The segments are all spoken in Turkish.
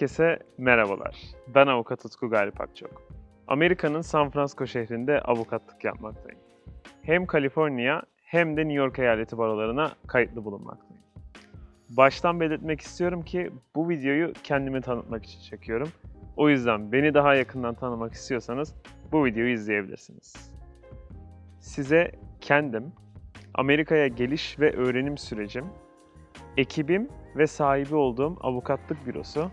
Herkese merhabalar. Ben avukat Utku Galip Akçok. Amerika'nın San Francisco şehrinde avukatlık yapmaktayım. Hem Kaliforniya hem de New York eyaleti barolarına kayıtlı bulunmaktayım. Baştan belirtmek istiyorum ki bu videoyu kendimi tanıtmak için çekiyorum. O yüzden beni daha yakından tanımak istiyorsanız bu videoyu izleyebilirsiniz. Size kendim, Amerika'ya geliş ve öğrenim sürecim, ekibim ve sahibi olduğum avukatlık bürosu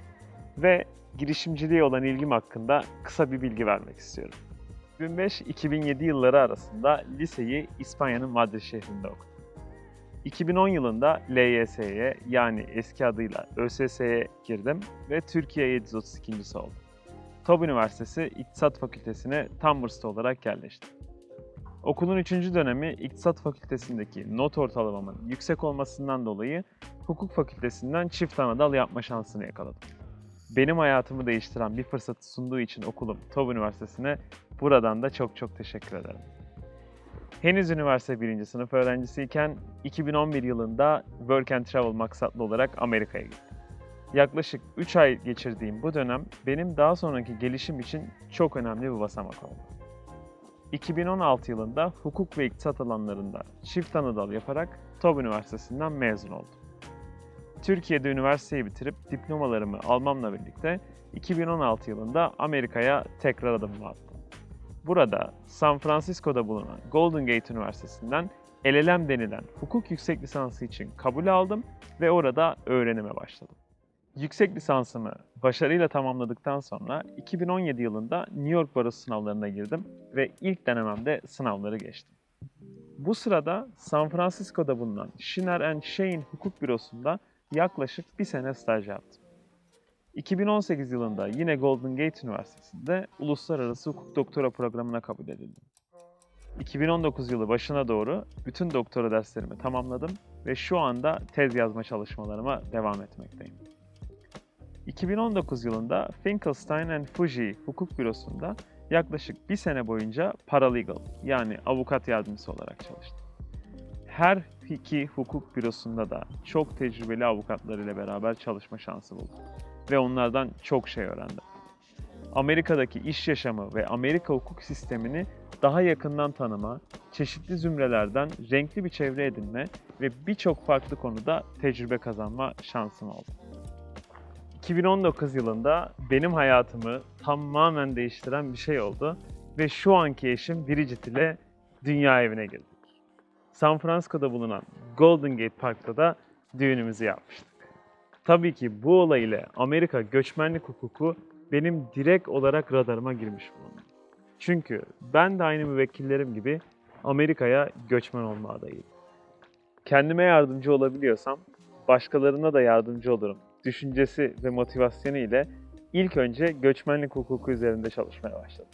ve girişimciliğe olan ilgim hakkında kısa bir bilgi vermek istiyorum. 2005-2007 yılları arasında liseyi İspanya'nın Madrid şehrinde okudum. 2010 yılında LYS'ye yani eski adıyla ÖSS'ye girdim ve Türkiye 732. oldum. TOB Üniversitesi İktisat Fakültesine tam burslu olarak yerleştim. Okulun 3. dönemi İktisat Fakültesindeki not ortalamamın yüksek olmasından dolayı Hukuk Fakültesinden çift anadal yapma şansını yakaladım. Benim hayatımı değiştiren bir fırsatı sunduğu için okulum TOB Üniversitesi'ne buradan da çok çok teşekkür ederim. Henüz üniversite birinci sınıf öğrencisiyken 2011 yılında Work and Travel maksatlı olarak Amerika'ya gittim. Yaklaşık 3 ay geçirdiğim bu dönem benim daha sonraki gelişim için çok önemli bir basamak oldu. 2016 yılında hukuk ve iktisat alanlarında çift anadal yaparak TOB Üniversitesi'nden mezun oldum. Türkiye'de üniversiteyi bitirip diplomalarımı almamla birlikte 2016 yılında Amerika'ya tekrar adımımı attım. Burada San Francisco'da bulunan Golden Gate Üniversitesi'nden LLM denilen hukuk yüksek lisansı için kabul aldım ve orada öğrenime başladım. Yüksek lisansımı başarıyla tamamladıktan sonra 2017 yılında New York Barosu sınavlarına girdim ve ilk denememde sınavları geçtim. Bu sırada San Francisco'da bulunan Schiner and Shane Hukuk Bürosu'nda yaklaşık bir sene staj yaptım. 2018 yılında yine Golden Gate Üniversitesi'nde Uluslararası Hukuk Doktora programına kabul edildim. 2019 yılı başına doğru bütün doktora derslerimi tamamladım ve şu anda tez yazma çalışmalarıma devam etmekteyim. 2019 yılında Finkelstein and Fuji Hukuk Bürosu'nda yaklaşık bir sene boyunca paralegal yani avukat yardımcısı olarak çalıştım. Her iki hukuk bürosunda da çok tecrübeli avukatlar ile beraber çalışma şansı buldum ve onlardan çok şey öğrendim. Amerika'daki iş yaşamı ve Amerika hukuk sistemini daha yakından tanıma, çeşitli zümrelerden renkli bir çevre edinme ve birçok farklı konuda tecrübe kazanma şansım oldu. 2019 yılında benim hayatımı tamamen değiştiren bir şey oldu ve şu anki eşim Bridget ile dünya evine girdik. San Francisco'da bulunan Golden Gate Park'ta da düğünümüzü yapmıştık. Tabii ki bu olay ile Amerika göçmenlik hukuku benim direkt olarak radarıma girmiş bulundu. Çünkü ben de aynı müvekkillerim gibi Amerika'ya göçmen olma adayıyım. Kendime yardımcı olabiliyorsam başkalarına da yardımcı olurum düşüncesi ve motivasyonu ile ilk önce göçmenlik hukuku üzerinde çalışmaya başladım.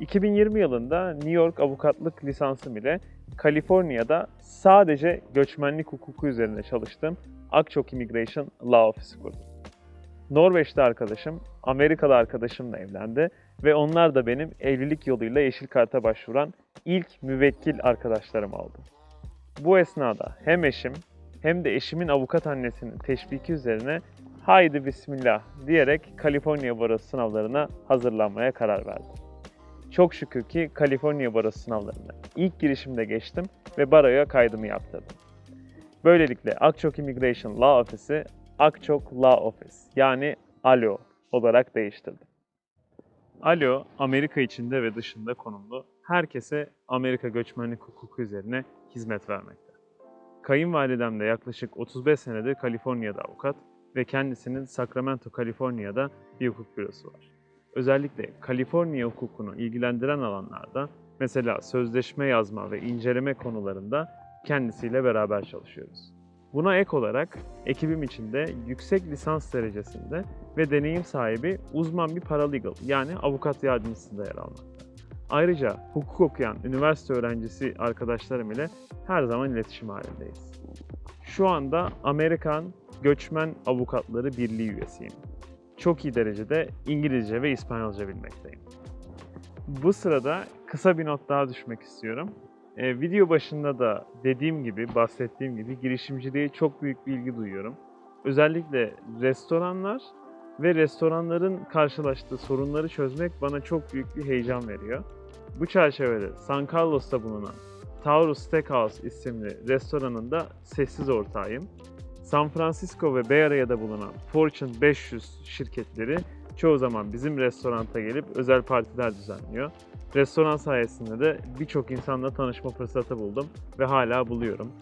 2020 yılında New York avukatlık lisansım ile Kaliforniya'da sadece göçmenlik hukuku üzerine çalıştığım Akçok Immigration Law Office kurdum. Norveçli arkadaşım, Amerikalı arkadaşımla evlendi ve onlar da benim evlilik yoluyla yeşil karta başvuran ilk müvekkil arkadaşlarım oldu. Bu esnada hem eşim hem de eşimin avukat annesinin teşviki üzerine haydi bismillah diyerek Kaliforniya Barosu sınavlarına hazırlanmaya karar verdim. Çok şükür ki Kaliforniya Barosu sınavlarına ilk girişimde geçtim ve baroya kaydımı yaptırdım. Böylelikle Akçok Immigration Law Office'i Akçok Law Office yani ALO olarak değiştirdim. ALO, Amerika içinde ve dışında konumlu herkese Amerika göçmenlik hukuku üzerine hizmet vermekte. Kayınvalidem de yaklaşık 35 senedir Kaliforniya'da avukat ve kendisinin Sacramento, Kaliforniya'da bir hukuk bürosu var. Özellikle Kaliforniya hukukunu ilgilendiren alanlarda mesela sözleşme yazma ve inceleme konularında kendisiyle beraber çalışıyoruz. Buna ek olarak ekibim içinde yüksek lisans derecesinde ve deneyim sahibi uzman bir paralegal yani avukat yardımcısı da yer almakta. Ayrıca hukuk okuyan üniversite öğrencisi arkadaşlarım ile her zaman iletişim halindeyiz. Şu anda Amerikan Göçmen Avukatları Birliği üyesiyim. Çok iyi derecede İngilizce ve İspanyolca bilmekteyim. Bu sırada kısa bir not daha düşmek istiyorum. Ee, video başında da dediğim gibi, bahsettiğim gibi girişimciliğe çok büyük bir ilgi duyuyorum. Özellikle restoranlar ve restoranların karşılaştığı sorunları çözmek bana çok büyük bir heyecan veriyor. Bu çerçevede San Carlos'ta bulunan Taurus Steakhouse isimli restoranında sessiz ortağıyım. San Francisco ve Bay Area'da bulunan Fortune 500 şirketleri çoğu zaman bizim restoranta gelip özel partiler düzenliyor. Restoran sayesinde de birçok insanla tanışma fırsatı buldum ve hala buluyorum.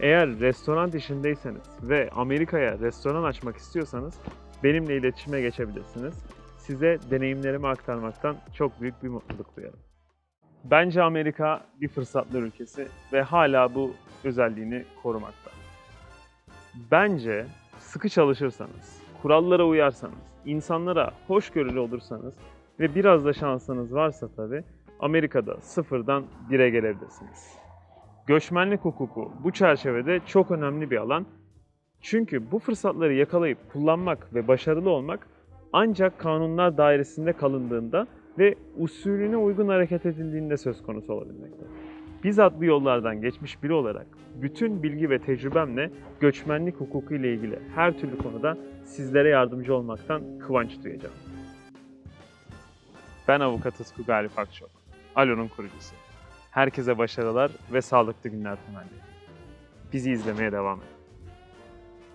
Eğer restoran işindeyseniz ve Amerika'ya restoran açmak istiyorsanız benimle iletişime geçebilirsiniz. Size deneyimlerimi aktarmaktan çok büyük bir mutluluk duyarım. Bence Amerika bir fırsatlar ülkesi ve hala bu özelliğini korumakta. Bence sıkı çalışırsanız, kurallara uyarsanız, insanlara hoşgörülü olursanız ve biraz da şansınız varsa tabii Amerika'da sıfırdan bire gelebilirsiniz. Göçmenlik hukuku bu çerçevede çok önemli bir alan. Çünkü bu fırsatları yakalayıp kullanmak ve başarılı olmak ancak kanunlar dairesinde kalındığında ve usulüne uygun hareket edildiğinde söz konusu olabilmekte. Bizzat bu yollardan geçmiş biri olarak bütün bilgi ve tecrübemle göçmenlik hukuku ile ilgili her türlü konuda sizlere yardımcı olmaktan kıvanç duyacağım. Ben avukat Utku Galip Akçok, Alo'nun kurucusu. Herkese başarılar ve sağlıklı günler temenni. Bizi izlemeye devam edin.